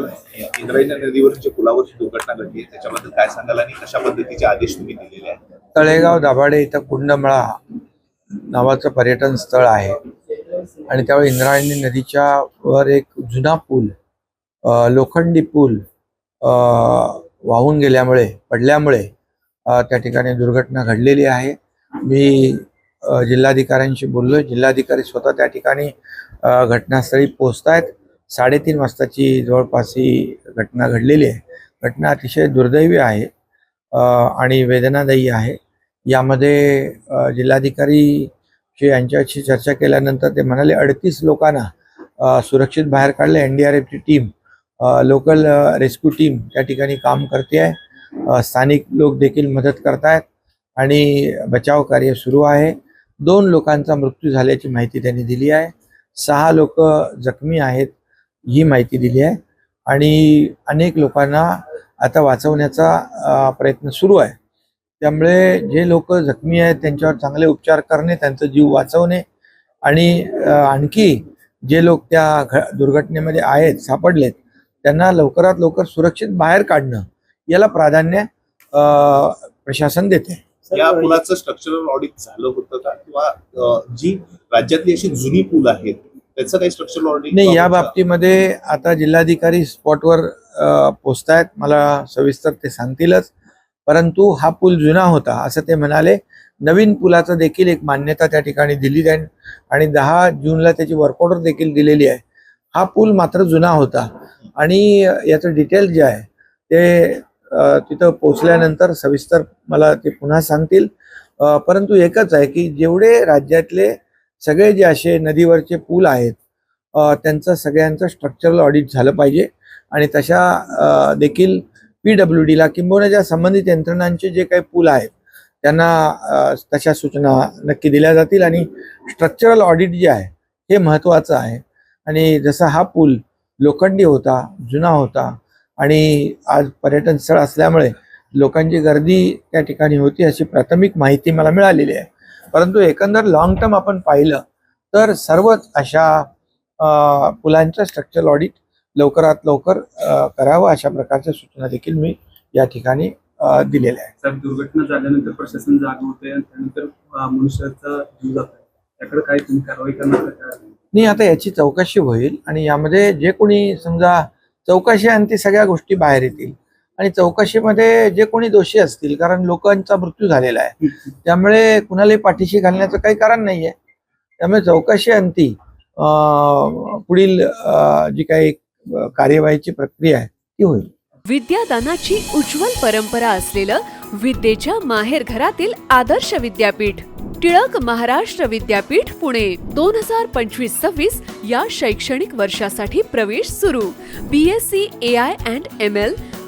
काल इंद्रायणी नदीवरच्या पुलावरची दुर्घटना घडली आहे त्याच्याबद्दल काय सांगाल आणि कशा पद्धतीचे आदेश तुम्ही दिलेले आहेत? तळेगाव दाभाडे इथं कुंडमळा नावाचं पर्यटन स्थळ आहे. आणि त्यावेळी इंद्रायणी नदीच्या वर एक जुना पूल लोखंडी पूल वाहून गेल्यामुळे पडल्यामुळे त्या ठिकाणी दुर्घटना घडलेली आहे. मी जिल्हाधिकाऱ्यांशी बोललो जिल्हाधिकारी स्वतः त्या ठिकाणी घटनास्थळी पोहोचत आहेत साडेतीन वाजताची जवळपास ही घटना घडलेली आहे. घटना अतिशय दुर्दैवी आहे आणि वेदनादायी आहे. यामध्ये जिल्हाधिकारी यांच्याशी चर्चा केल्यानंतर ते म्हणाले अडतीस लोकांना सुरक्षित बाहेर काढले. एन डी आर एफची टीम लोकल रेस्क्यू टीम त्या ठिकाणी काम करते आहे. स्थानिक लोक देखील मदत करतायत आणि बचाव कार्य सुरू आहे. दोन लोकांचा मृत्यू झाल्याची माहिती त्यांनी दिली आहे. सहा लोक जखमी आहेत. ही माहिती दिली आहे. आणि अनेक लोकांना आता वाचवण्याचा प्रयत्न सुरू आहे. त्यामुळे जे लोक जखमी आहेत त्यांच्यावर चांगले उपचार करणे त्यांचा जीव वाचवणे आणि आणखी जे लोक त्या घ- दुर्घटनेमध्ये आहेत सापडलेत त्यांना लवकरात लवकर सुरक्षित बाहेर काढणं याला प्राधान्य प्रशासन देते. या पुलाचं स्ट्रक्चरल ऑडिट झालं होतं का? किंवा जी राज्यातली अशी जुनी पूल आहेत त्याचं काही स्ट्रक्चरल ऑडिट नाही या बाबतीमध्ये आता जिल्हाधिकारी स्पॉटवर पोचतायत. मला सविस्तर ते सांगतीलच. परंतु हा पूल जुना होता असं ते म्हणाले. नवीन पुलाचं देखील एक मान्यता त्या ठिकाणी दिली जाईल. आणि दहा जूनला त्याची वर्क ऑर्डर देखील दिलेली आहे. हा पूल मात्र जुना होता. आणि याचं डिटेल जे आहे ते तिथं पोचल्यानंतर सविस्तर मला ते पुन्हा सांगतील. परंतु एकच आहे की जेवढे राज्यातले सगळे जे असे नदीवरचे पूल आहेत त्यांचं सगळ्यांचं स्ट्रक्चरल ऑडिट झालं पाहिजे. आणि तशा देखील पी डब्ल्यू डीला किंबहुना ज्या संबंधित यंत्रणांचे जे काही पूल आहेत त्यांना तशा सूचना नक्की दिल्या जातील. आणि स्ट्रक्चरल ऑडिट जे आहे हे महत्त्वाचं आहे. आणि जसा हा पूल लोखंडी होता जुना होता आणि आज पर्यटन स्थळ असल्यामुळे लोकांची गर्दी त्या ठिकाणी होती अशी प्राथमिक माहिती मला मिळालेली आहे. परंतु एकंदर लॉंग टर्म आपण पाहिलं तर सर्वच अशा पुलांचं स्ट्रक्चरल ऑडिट लवकरात लवकर करावं अशा प्रकारच्या सूचना देखील मी या ठिकाणी दिलेल्या आहेत साहेब दुर्घटना झाल्यानंतर प्रशासन जाग होते आणि त्यानंतर मनुष्याचा जीव जात त्याकडे काय तुम्ही कारवाई करणार? नाही आता याची चौकशी होईल आणि यामध्ये जे कोणी समजा चौकशी आणि ती सगळ्या गोष्टी बाहेर येतील आणि चौकशीमध्ये जे कोणी दोषी असतील कारण लोकांचा मृत्यू झालेला आहे त्यामुळे कुणालाही पाठीशी घालण्याचं काही कारण नाहीये. त्यामुळे चौकशी अंती पुढील जी काही कार्यवाहीची प्रक्रिया आहे ती होईल. विद्यादानाची उज्ज्वल परंपरा असलेलं विद्येच्या माहेर घरातील आदर्श विद्यापीठ टिळक महाराष्ट्र विद्यापीठ पुणे दोन हजार पंचवीस सव्वीस या शैक्षणिक वर्षासाठी प्रवेश सुरू. B S C A I and M L